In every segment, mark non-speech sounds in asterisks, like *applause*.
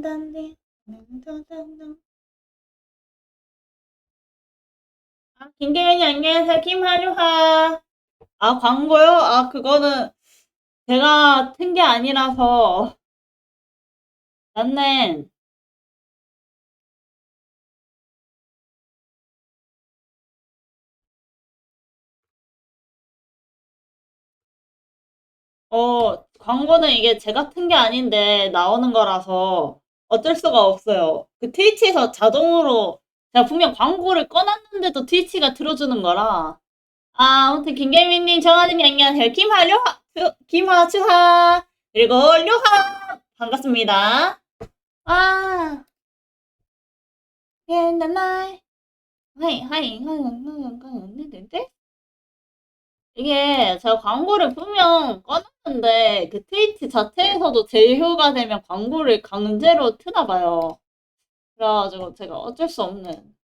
한다는데 덩덩덩덩 덩덩덩덩 아, 어, 아 김대현이 안녕하세요. 김하루하. 아, 광고요? 아, 그거는 제가 튼 게 아니라서. 맞네. 어, 광고는 이게 제가 튼 게 아닌데 나오는 거라서 어쩔 수가 없어요. 그 트위치에서 자동으로 제가 분명 광고를 꺼놨는데도 트위치가 틀어주는 거라. 아, 아무튼 김계민님, 정아진님 안녕하세요. 김하류하, 김하 추하, 그리고 류하 반갑습니다. 아, 예, 나나이, 하이, 하이, 하이, 하이, 이게 제가 광고를 분명 꺼놨는데 그 트위치 자체에서도 제휴가 되면 광고를 강제로 트나 봐요. 그래가지고 제가 어쩔 수 없는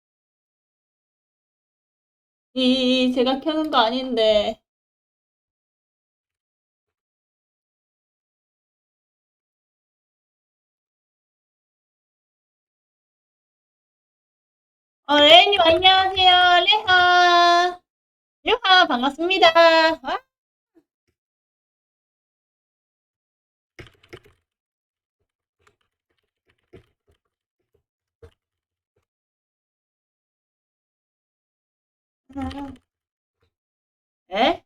이 제가 켜는 거 아닌데 어, 레이님 안녕하세요. 레하 레하 반갑습니다. 와. 에?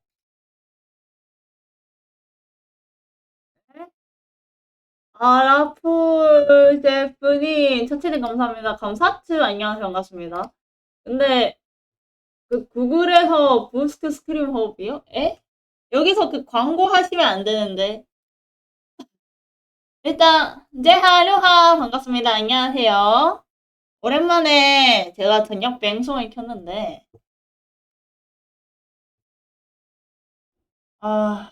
아, 라풀 셰프님, 첫째는 감사합니다. 감사츠, 안녕하세요. 반갑습니다. 근데, 그, 구글에서 부스트 스크린 호흡이요? 에? 여기서 그 광고 하시면 안 되는데. 일단, 제하루하, 반갑습니다. 안녕하세요. 오랜만에 제가 저녁 방송을 켰는데, 아,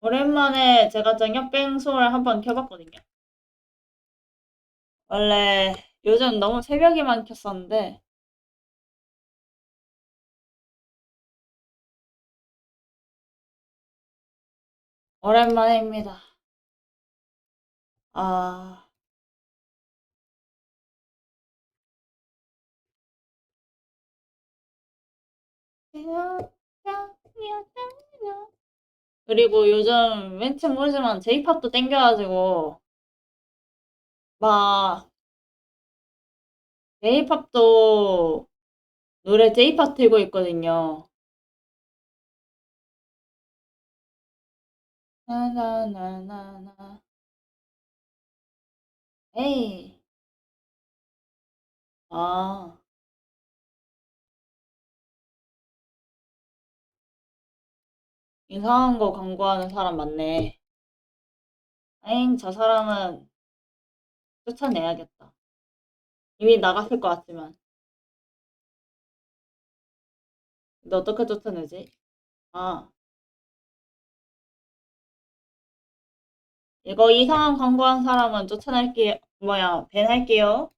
오랜만에 제가 저녁 방송을 한번 켜봤거든요. 원래 요즘 너무 새벽에만 켰었는데, 오랜만입니다. 아, 그리고 요즘 왠지 모르지만 제이팝도 땡겨가지고, 막, 제이팝도 노래 제이팝 틀고 있거든요. 나나나나나. 에이. 아. 이상한 거 광고하는 사람 많네. 에잉, 저 사람은 쫓아내야겠다. 이미 나갔을 것 같지만. 근데 어떻게 쫓아내지? 아. 이거 이상한 광고한 사람은 쫓아낼게요. 뭐야, 밴할게요.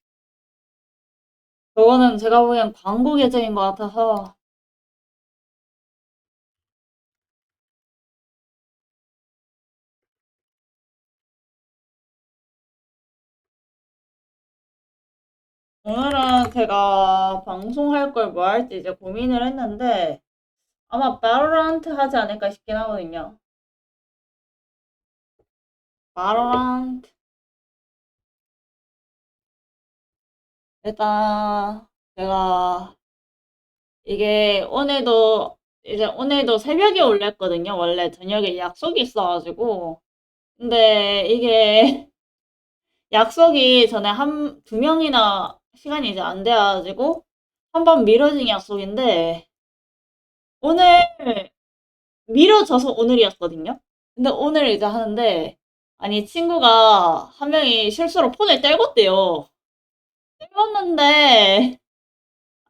저거는 제가 보기엔 광고 계정인 것 같아서. 오늘은 제가 방송할 걸 뭐 할지 이제 고민을 했는데, 아마 바로란트 하지 않을까 싶긴 하거든요. 바로란트. 일단, 제가, 이게 오늘도, 이제 오늘도 새벽에 올렸거든요. 원래 저녁에 약속이 있어가지고. 근데 이게 *laughs* 약속이 전에 한, 두 명이나 시간이 이제 안 돼가지고, 한번 미뤄진 약속인데, 오늘 미뤄져서 오늘이었거든요. 근데 오늘 이제 하는데, 아니, 친구가 한 명이 실수로 폰을 떼었대요. 떼었는데,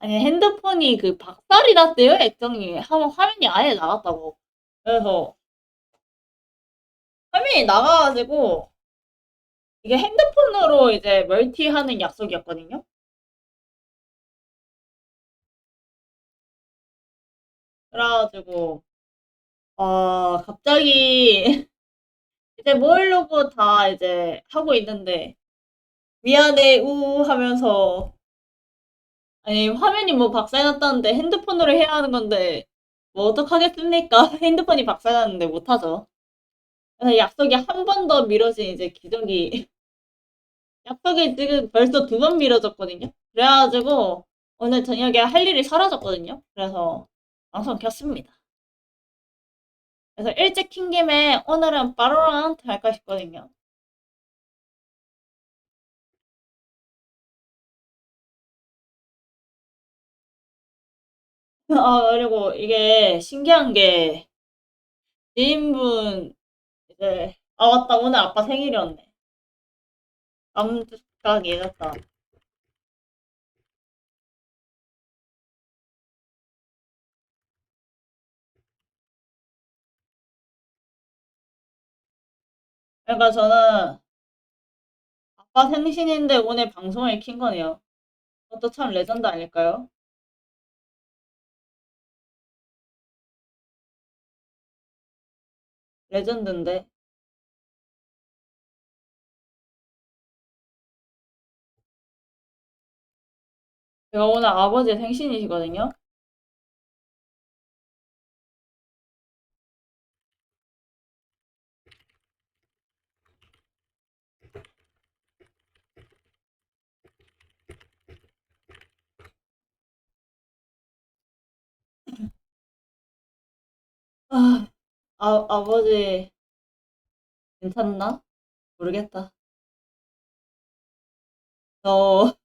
아니 핸드폰이 그 박살이 났대요 액정이 하면 화면이 아예 나갔다고 그래서 화면이 나가가지고 이게 핸드폰으로 이제 멀티하는 약속이었거든요 그래가지고 아 갑자기 *laughs* 이제 모이려고 다 이제 하고 있는데 미안해 우 하면서 아니 화면이 뭐 박살났다는데 핸드폰으로 해야 하는 건데 뭐 어떡하겠습니까? *laughs* 핸드폰이 박살났는데 못하죠. 그래서 약속이 한 번 더 미뤄진 이제 기적이 *laughs* 약속이 지금 벌써 두 번 미뤄졌거든요. 그래가지고 오늘 저녁에 할 일이 사라졌거든요. 그래서 방송 켰습니다. 그래서 일찍 킨 김에 오늘은 바로란트 할까 싶거든요. 아, *laughs* 그리고 이게 신기한 게 지인분 이제 아 맞다 오늘 아빠 생일이었네. 깜짝이 잊었다. 그러니까 저는 아빠 생신인데 오늘 방송을 킨 거네요. 그것도 참 레전드 아닐까요? 레전드인데. 제가 오늘 아버지 생신이시거든요. 아, 아, 아버지 괜찮나? 모르겠다. 저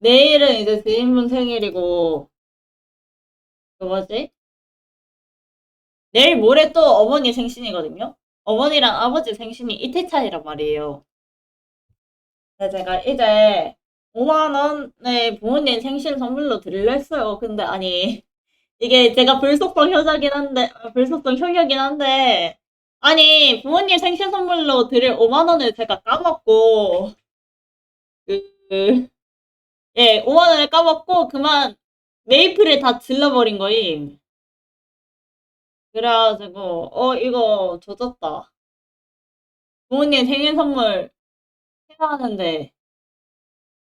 내일은 이제 지인분 생일이고 그 뭐지? 내일 모레 또 어머니 생신이거든요. 어머니랑 아버지 생신이 이틀 차이란 말이에요. 제가 이제 5만 원의 부모님 생신 선물로 드리려 했어요. 근데 아니 이게 제가 불속성 효자긴 한데 아, 불속성 효녀긴 한데 아니 부모님 생신 선물로 드릴 5만 원을 제가 까먹고 그, 그 예, 5만 원을 까먹고 그만 메이플을 다 질러버린 거임. 그래가지고 어 이거 조졌다. 부모님 생일 선물 해야 하는데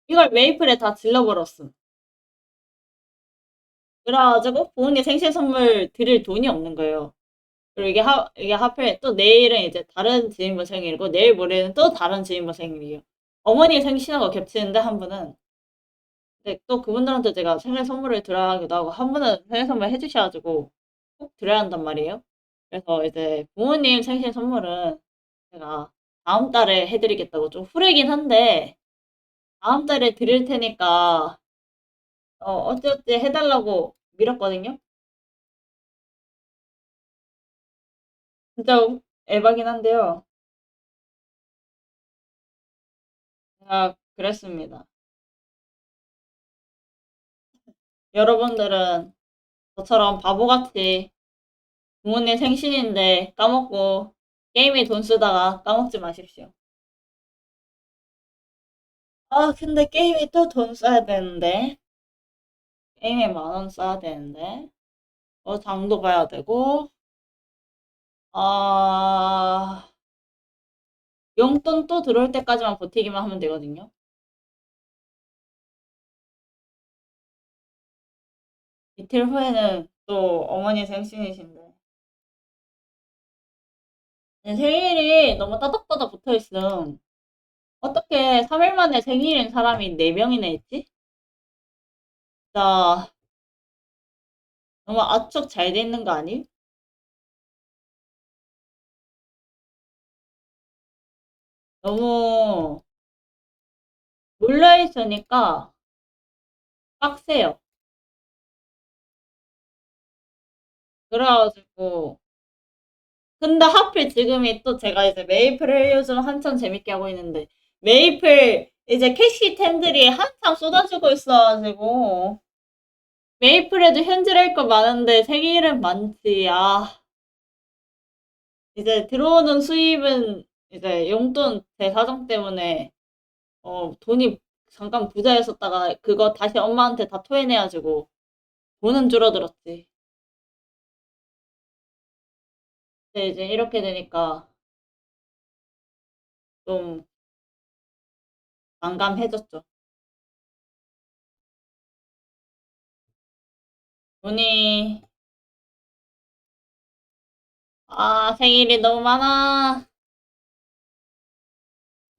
이걸 메이플에 다 질러버렸음. 그래가지고 부모님 생신 선물 드릴 돈이 없는 거예요. 그리고 이게 하, 이게 하필 또 내일은 이제 다른 지인분 생일이고 내일 모레는 또 다른 지인분 생일이에요. 어머니 생신하고 겹치는데 한 분은 근데 또 그분들한테 제가 생일 선물을 드려야 하기도 하고 한 분은 생일 선물 해주셔가지고 꼭 드려야 한단 말이에요. 그래서 이제 부모님 생신 선물은 제가 다음 달에 해드리겠다고 좀 후레긴 한데 다음 달에 드릴 테니까 어, 어찌어찌 해달라고 밀었거든요. 진짜 에바긴 한데요. 제가 그랬습니다. 여러분들은 저처럼 바보같이 부모님 생신인데 까먹고 게임에 돈 쓰다가 까먹지 마십시오. 아, 근데 게임에 또돈 써야 되는데. 게임에 만 원 써야 되는데. 어, 장도 봐야 되고. 아, 용돈 또 들어올 때까지만 버티기만 하면 되거든요. 이틀 후에는 또 어머니 생신이신데. 내 생일이 너무 따닥따닥 붙어 있음. 어떻게 3일 만에 생일인 사람이 4명이나 있지? 진짜 너무 압축 잘돼 있는 거 아니? 너무 몰려 있으니까 빡세요. 그래가지고 근데 하필 지금이 또 제가 이제 메이플을 요즘 한참 재밌게 하고 있는데 메이플 이제 캐시템들이 한참 쏟아지고 있어가지고 메이플에도 현질할 거 많은데 생일은 많지. 아. 이제 들어오는 수입은 이제 용돈 제 사정 때문에 어 돈이 잠깐 부자였었다가 그거 다시 엄마한테 다 토해내가지고 돈은 줄어들었지. 근데 이제 이렇게 되니까 좀 난감해졌죠. 돈이 아 생일이 너무 많아.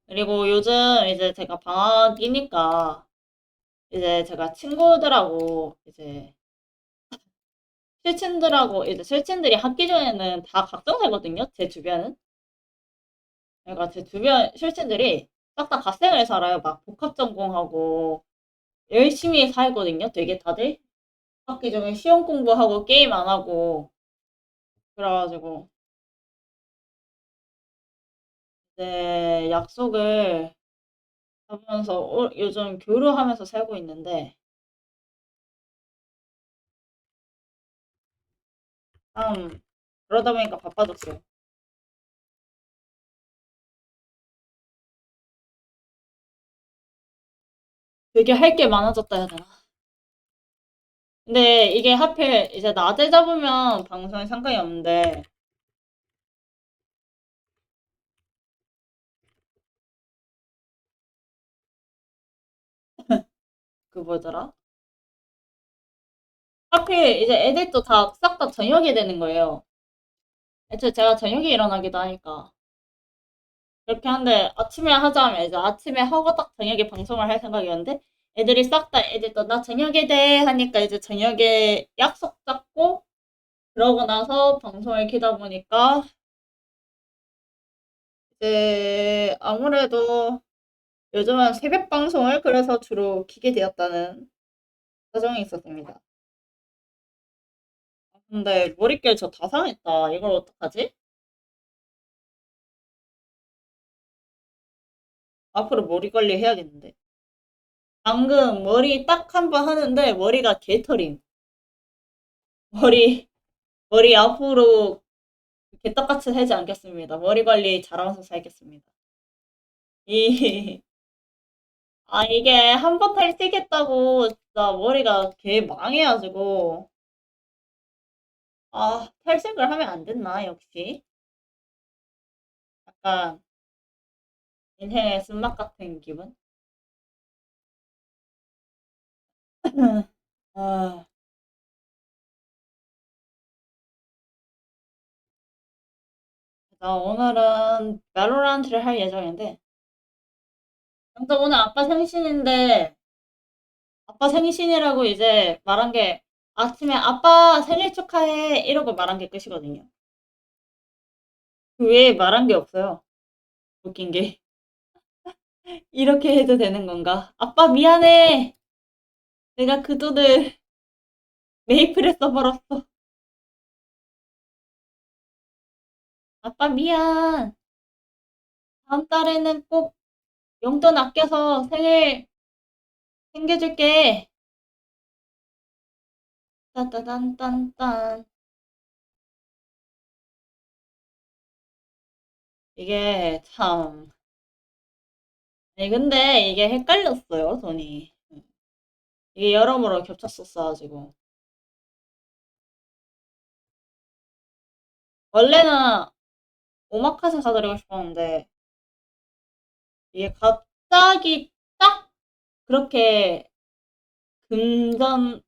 그리고 요즘 이제 제가 방학이니까 이제 제가 친구들하고 이제 실친들하고 이제 실친들이 학기 전에는 다 각종 살거든요. 제 주변은. 그러니까 제 주변 실친들이 싹다 갓생을 살아요. 막 복합 전공하고 열심히 살거든요. 되게 다들 학기 중에 시험 공부하고 게임 안 하고 그래가지고 이제 약속을 하면서 어, 요즘 교류하면서 살고 있는데 참 그러다 보니까 바빠졌어요. 되게 할 게 많아졌다 해야 되나? 근데 이게 하필 이제 낮에 잡으면 방송에 상관이 없는데 *laughs* 그 뭐더라? 하필 이제 애들도 다 싹 다 저녁에 되는 거예요. 애초에 제가 저녁에 일어나기도 하니까 그렇게 한데 아침에 하자면 이제 아침에 하고 딱 저녁에 방송을 할 생각이었는데 애들이 싹 다 애들도 나 저녁에 돼 하니까 이제 저녁에 약속 잡고 그러고 나서 방송을 키다 보니까 이제 아무래도 요즘은 새벽 방송을 그래서 주로 키게 되었다는 사정이 있었습니다. 근데 머릿결 저 다 상했다. 이걸 어떡하지? 앞으로 머리 관리 해야겠는데. 방금 머리 딱 한 번 하는데 머리가 개털임. 머리, 머리 앞으로 개떡같이 하지 않겠습니다. 머리 관리 잘하면서 살겠습니다. 이, 아, 이게 한 번 탈색했다고 진짜 머리가 개 망해가지고. 아, 탈색을 하면 안 됐나, 역시. 약간 인생의 쓴맛 같은 기분? 아, 나 오늘은 발로란트를 할 예정인데, 근데 오늘 아빠 생신인데, 아빠 생신이라고 이제 말한 게, 아침에 아빠 생일 축하해, 이러고 말한 게 끝이거든요. 그 외에 말한 게 없어요. 웃긴 게. *laughs* 이렇게 해도 되는 건가? 아빠 미안해! 내가 그 돈을 메이플에 써버렸어. 아빠 미안. 다음 달에는 꼭 용돈 아껴서 생일 챙겨줄게. 딴따단딴딴. 이게 참. 아니, 근데 이게 헷갈렸어요, 돈이. 이게 여러모로 겹쳤었어가지고. 원래는 오마카세 사드리고 싶었는데, 이게 갑자기 딱 그렇게 금전,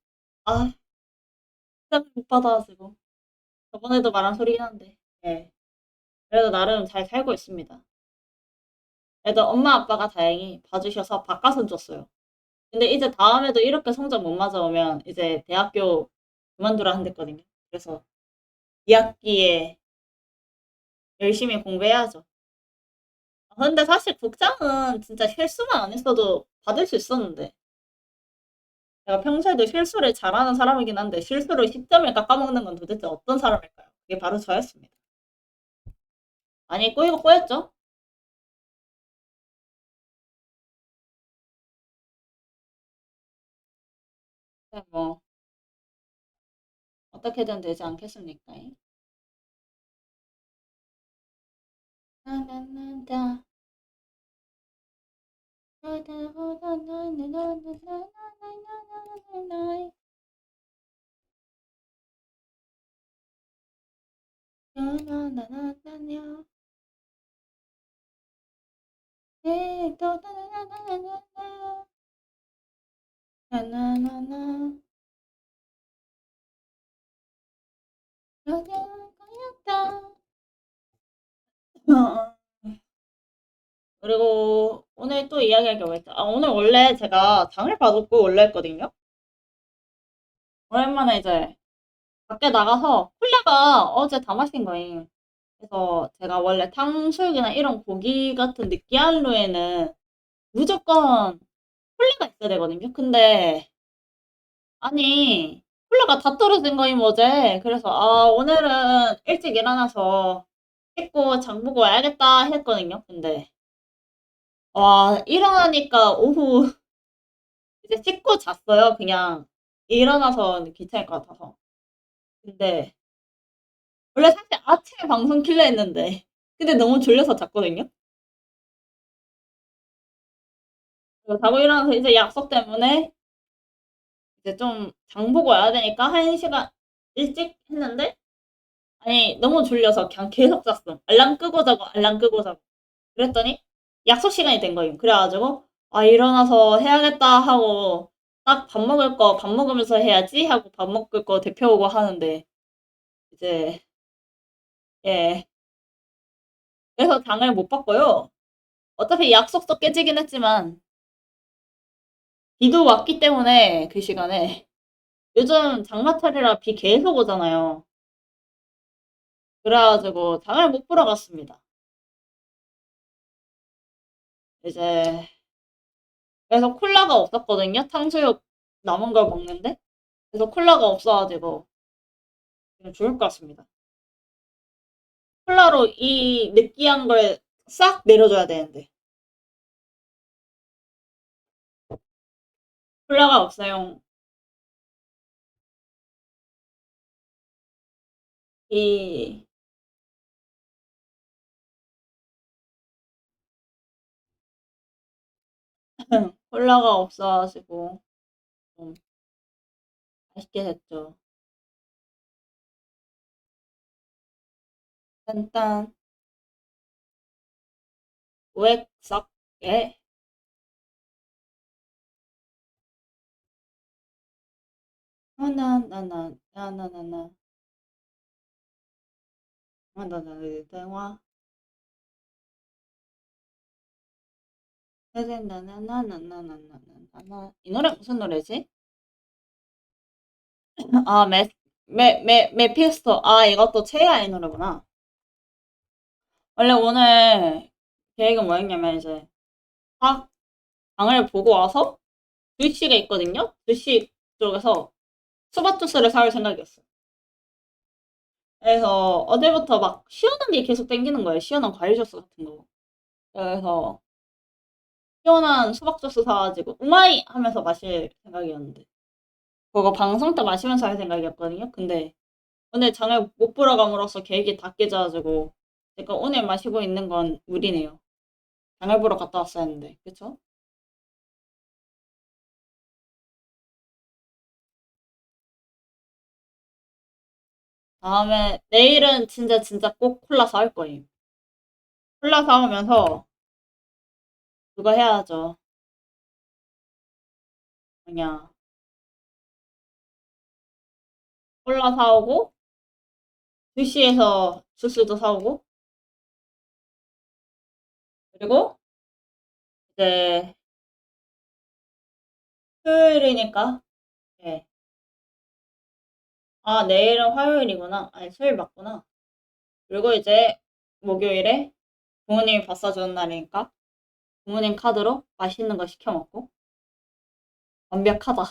아, 못 받아가지고. 저번에도 말한 소리긴 한데, 예. 그래도 나름 잘 살고 있습니다. 그래도 엄마 아빠가 다행히 봐주셔서 바꿔서 줬어요. 근데 이제 다음에도 이렇게 성적 못 맞아오면 이제 대학교 그만두라 한댔거든요. 그래서 2학기에 열심히 공부해야죠. 아, 근데 사실 국장은 진짜 실수만 안 했어도 받을 수 있었는데. 제가 평소에도 실수를 잘하는 사람이긴 한데 실수로 10점을 깎아먹는 건 도대체 어떤 사람일까요? 그게 바로 저였습니다. 아니 꼬이고 꼬였죠? 뭐 어떻게든 되지 않겠습니까? 나나나나. 나나나나나나나나나나나나나나. 나 나나나나나. 네, 또 나나나나나나. 나나나나. 여기는 거였다. 그리고 오늘 또 이야기할 게뭐 있죠? 아, 오늘 원래 제가 장을 봐놓고 원래 했거든요? 오랜만에 이제 밖에 나가서 콜라가 어제 다 마신 거예요. 그래서 제가 원래 탕수육이나 이런 고기 같은 느끼한 류에는 무조건 콜라가 있어야 되거든요. 근데 아니 콜라가 다 떨어진 거임 어제. 그래서 아 오늘은 일찍 일어나서 씻고 장 보고 와야겠다 했거든요. 근데 와 일어나니까 오후 *laughs* 이제 씻고 잤어요. 그냥 일어나서 귀찮을 것 같아서. 근데 원래 사실 아침에 방송 킬려 했는데 *laughs* 근데 너무 졸려서 잤거든요. 자고 일어나서 이제 약속 때문에 이제 좀 장 보고 와야 되니까 한 시간 일찍 했는데 아니 너무 졸려서 그냥 계속 잤어. 알람 끄고 자고 알람 끄고 자고. 그랬더니 약속 시간이 된 거예요. 그래가지고 아 일어나서 해야겠다 하고 딱 밥 먹을 거 밥 먹으면서 해야지 하고 밥 먹을 거 대표 오고 하는데 이제 예 그래서 장을 못 봤고요. 어차피 약속도 깨지긴 했지만 비도 왔기 때문에 그 시간에 요즘 장마철이라 비 계속 오잖아요. 그래가지고 장을 못 보러 갔습니다. 이제 그래서 콜라가 없었거든요. 탕수육 남은 걸 먹는데 그래서 콜라가 없어가지고 죽을 것 같습니다. 콜라로 이 느끼한 걸 싹 내려줘야 되는데 콜라가 없어요. 이 *laughs* 콜라가 없어가지고 좀 아쉽게 됐죠. 딴딴 예? 하 나나나 나나나나 하나나나 대화 나나나나나나나나나 이 노래 무슨 노래지? 아, 메, 메, 메, 메피스토. 아, 이것도 최애의 노래구나. 원래 오늘 계획은 뭐였냐면 이제 딱 방을 보고 와서 주식에 있거든요. 주식 쪽에서 주스를 사올 생각이었어요. 그래서 어제부터 막 시원한 게 계속 땡기는 거예요. 시원한 과일 주스 같은 거. 그래서 시원한 수박 주스 사가지고 우마이 하면서 마실 생각이었는데 그거 방송 때 마시면서 할 생각이었거든요. 근데 오늘 장을 못 보러 감으로써 계획이 다 깨져가지고 제가 오늘 마시고 있는 건 물이네요. 장을 보러 갔다 왔어야 했는데 그쵸? 다음에 내일은 진짜 진짜 꼭 콜라 사올 거예요. 콜라 사오면서 그거 해야죠. 그냥 콜라 사오고 2시에서 주스도 사오고 그리고 이제 토요일이니까 네. 아 내일은 화요일이구나. 아니 수요일 맞구나. 그리고 이제 목요일에 부모님이 밥 사주는 날이니까 부모님 카드로 맛있는 거 시켜 먹고 완벽하다.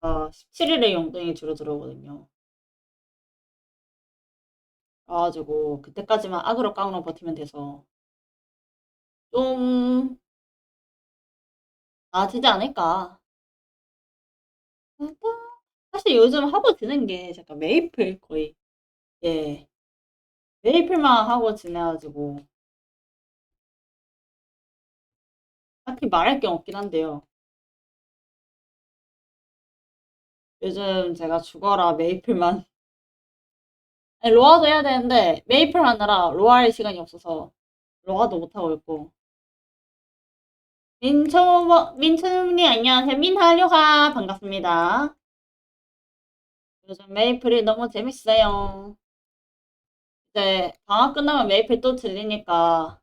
아, 17일에 용돈이 주로 들어오거든요. 그래가지고 그때까지만 악으로 깡으로 버티면 돼서 좀 나아지지 않을까. 사실 요즘 하고 지낸 게 잠깐 메이플 거의. 예. 메이플만 하고 지내 가지고. 딱히 말할 게 없긴 한데요. 요즘 제가 죽어라 메이플만. 아니, 로아도 해야 되는데 메이플 하느라 로아 할 시간이 없어서 로아도 못 하고 있고 민초 민초님 안녕하세요 민하류하 반갑습니다. 요즘 메이플이 너무 재밌어요. 이제 방학 끝나면 메이플 또 들리니까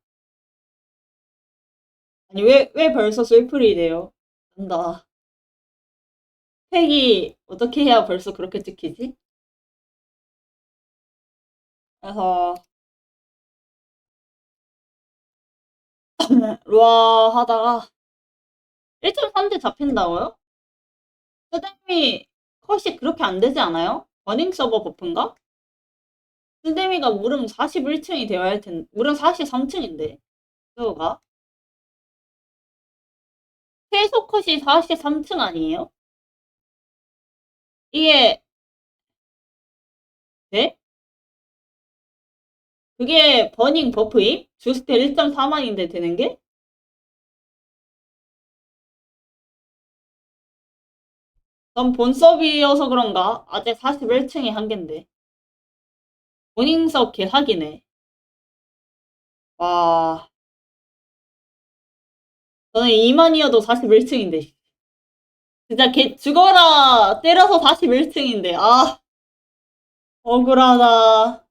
아니 왜 왜 벌써 슬플이 돼요? 안다. 팩이 어떻게 해야 벌써 그렇게 찍히지? 그래서 로아 하다가 *laughs* 1.3대 잡힌다고요? 스데미 컷이 그렇게 안 되지 않아요? 버닝 서버 버프인가? 스데미가 무릉 41층이 되어야 할 텐데 무릉 43층인데 그거가 최소 컷이 43층 아니에요? 이게 네? 그게 버닝 버프임? 주스텔 1.4만인데 되는 게? 전 본섭이어서 그런가? 아직 41층이 한계인데. 버닝섭 개사기네. 와. 저는 2만이어도 41층인데. 진짜 개, 죽어라! 때려서 41층인데. 아. 억울하다.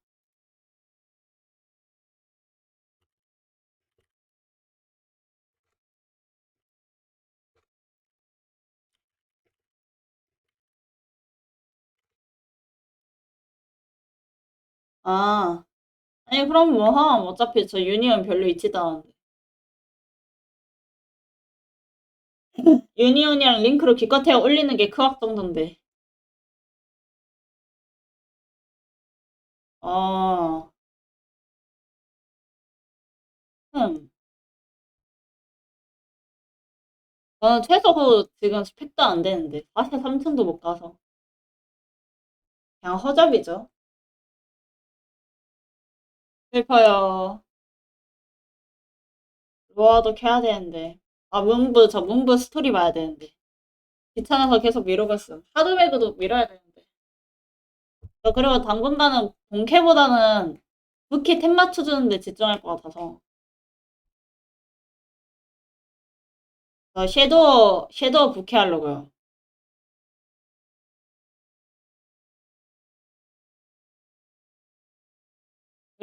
아. 아니, 그럼 뭐 함. 어차피 저 유니온 별로 있지도 않은데. *laughs* 유니온이랑 링크로 기껏해야 올리는 게 크악 정도인데. 아. 흠. 저는 최소 그 지금 스펙도 안 되는데. 43층도 못 가서. 그냥 허접이죠. 슬퍼요. 로아도 켜야 되는데. 아, 문부, 저 문부 스토리 봐야 되는데. 귀찮아서 계속 있음. 하드매그도 미뤄야 되는데. 저 그리고 당분간은 본캐보다는 부키 템 맞춰주는데 집중할 것 같아서. 저 섀도우, 섀도우 부키 하려고요.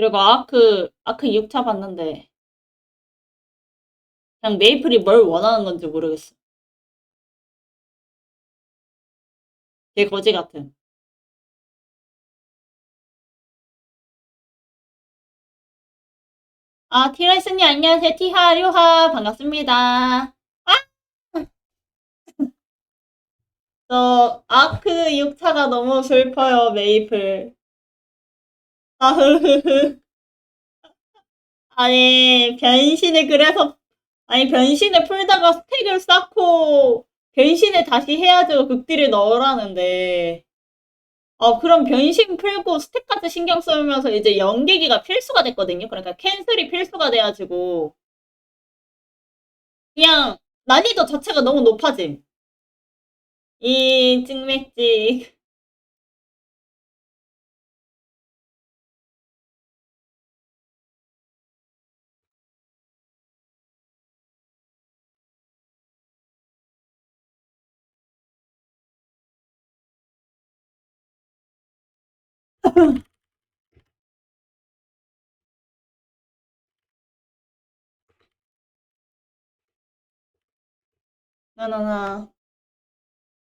그리고 아크, 아크 6차 봤는데. 그냥 메이플이 뭘 원하는 건지 모르겠어. 개 거지 같은. 아, 티라이스님 안녕하세요. 티하류하 반갑습니다. 아! *laughs* 저 아크 6차가 너무 슬퍼요, 메이플. 아흐흐흐. *laughs* 아니, 변신을 그래서, 아니, 변신을 풀다가 스택을 쌓고, 변신을 다시 해야죠. 극딜을 넣으라는데. 어, 그럼 변신 풀고 스택까지 신경 쓰면서 이제 연계기가 필수가 됐거든요. 그러니까 캔슬이 필수가 돼가지고. 그냥 난이도 자체가 너무 높아짐. 이 찍맥찍. 나나나.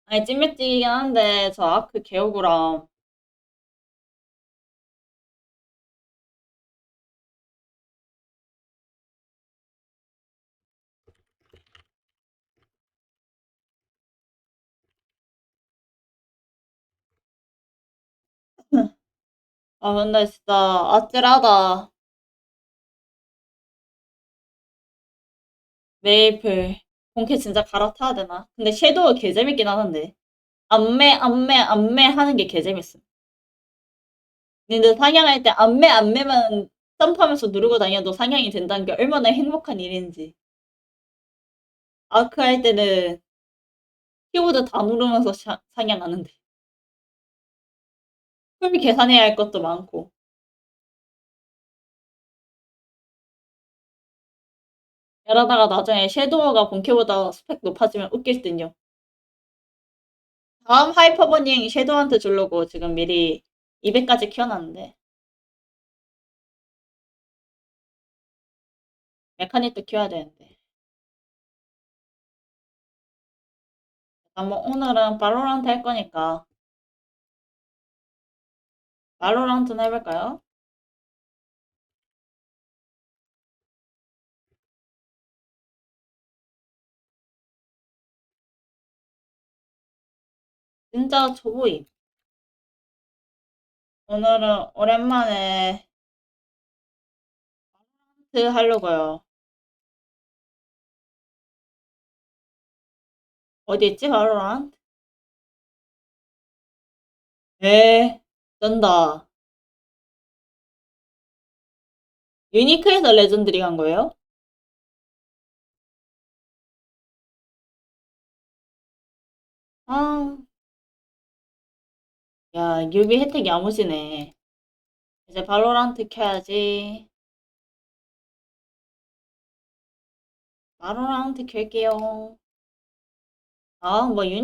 아니, 찐맥찍이긴 한데, 저 아크 개오구랑. 아, 근데 진짜 아찔하다. 메이플. 본캐 진짜 갈아타야 되나? 근데 섀도우 개 재밌긴 하던데. 안매, 안매, 안매 하는 게 개재밌음. 근데 상향할 때 안매, 안매만 점프하면서 누르고 다녀도 상향이 된다는 게 얼마나 행복한 일인지. 아크 할 때는 키보드 다 누르면서 샤- 상향하는데. 풀 계산해야 할 것도 많고. 이러다가 나중에 섀도우가 본캐보다 스펙 높아지면 웃길 듯요. 다음 하이퍼버닝 섀도우한테 주려고 지금 미리 200까지 키워놨는데. 메카닉도 키워야 되는데. 한번 오늘은 발로란트 할 거니까. 발로란트는 해볼까요? 진짜 초보임. 오늘은 오랜만에 발로란트 하려고요. 어디 있지, 발로란트? 에, 쩐다. 유니크에서 레전드리 간 거예요? 아, 야, 유비 혜택이 야무지네. 이제 발로란트 켜야지. 발로란트 켤게요. 아, 뭐 유니